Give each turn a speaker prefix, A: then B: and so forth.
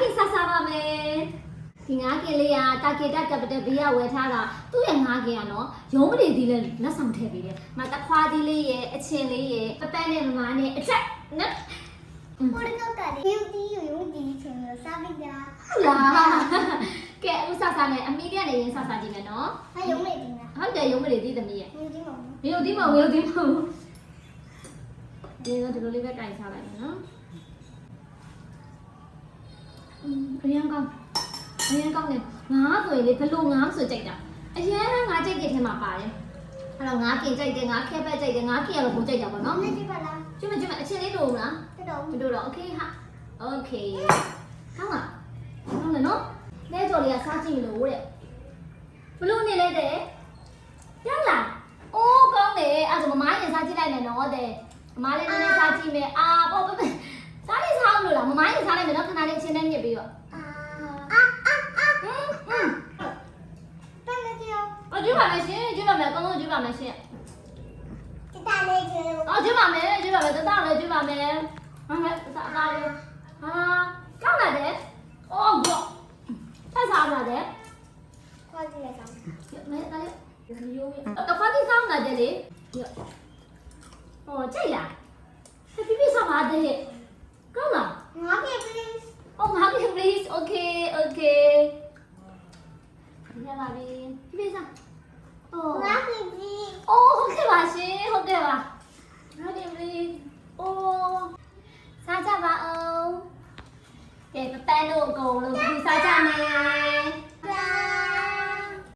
A: ကင်ဆက်စားပါမယ်ဒီငါးကင်လေးကတာကေတက်ကပတက်ဘေးကဝယ်ထားတာသူ့ရဲ့ငါးကင်ကနော်ရုံးပလေသေးလဲလက်ဆောင်ထည့်ပေးတယ်။မတခွားသေးလေးရဲ့အချင်းလေးရဲ့ပပန်းနဲ့မမနဲ့အထက်နော်။
B: ဘောရနောက်ကလေးရုပ်တီးရုပ်တီးချင်လို့စားပြီးတာ။
A: ဟုတ်လား။ကဲအခုစားစားမယ်အမီကနေရင်စားစားကြည့်မယ်နော်။
B: ဟာရုံးမလေးဒီလား။
A: ဟုတ်တယ်ရုံးမလေးဒီသမီးရဲ့။
B: ရုပ်တီး
A: မဟုတ်ဘူး။ရုပ်တီးမဟုတ်ရုပ်တီးမဟုတ်ဘူး။ဒီတော့ဒီလိုလေးပဲတိုင်စားလိုက်မယ်နော်။ အရန်ကောင်းအရန်ကောင်းတယ်ငါးဆိုရင်လေဘလို့ငါးဆိုကြိုက်တာအရန်ငါးကြိုက်တဲ့ထဲမှာပါတယ်အဲ့တော့ငါးကင်ကြိုက်တယ်ငါးခဲပဲကြိုက်တယ်ငါးကင်ရတော့ဘုံကြိုက်တာပေါ့နော်
B: မင်းကြည့်ပါလား
A: ကျွတ်မကျွတ်အချင်းလေးတို့မလားတို့တို့တော့ okay ဟာ okay ဟောင်းလားဟောင်းတယ်နော်လဲကြော်လေးကစားကြည့်မလို့တဲ့ဘလို့နေလိုက်တယ်ရလားအိုးကောင်းတယ်အဲ့ဒါမမရင်စားကြည့်လိုက်မယ်နော်တဲ့မမလည်းနည်းနည်းစားကြည့်မယ်အာပေါ့ပဲ 哦，九百没行，九百没，刚刚九百没行。
B: 这大
A: 妹子。哦，九百没，九百没，这大嘞九百没，俺没啥啥嘞，啊，干啥的？哦，我，干啥啥的？
B: 快点来
A: 干。没啥嘞，就是有没？呃，快点上来这里。哦，这样，这皮皮啥啥的？干啥？
B: 我给。
A: Please. Oh. စားကြပါအောင်။ကဲပပန်းတို့အကုန်လုံးဒီစားကြမယ်